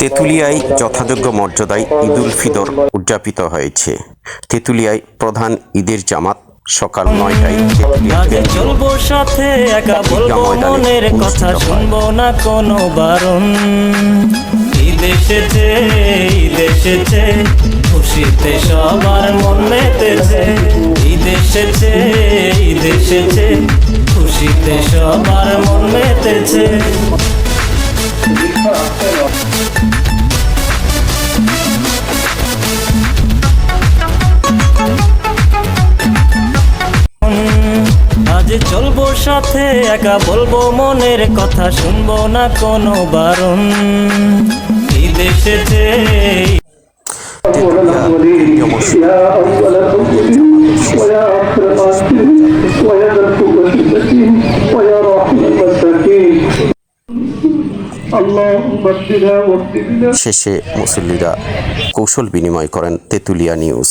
তেঁতুলিয়ায় যথাযোগ্য মর্যাদায় ঈদুল ফিতর উদযাপিত হয়েছে। তেঁতুলিয়ায় প্রধান ঈদের জামাত সকাল নয়টায় তেঁতুলিয়া আগে চলবো সাথে একা বলব মনের কথা শুনব না কোনো বারণ। ঈদ এসেছে ঈদ এসেছে খুশিতে সবার মন মেতেছে। ঈদ এসেছে ঈদ এসেছে খুশিতে সবার মন মেতেছে। চলবো সাথে, একা বলব মনের কথা, শুনব না কোনো বারণ। শেষে মুসল্লিরা কৌশল বিনিময় করেন তেতুলিয়া নিউজ।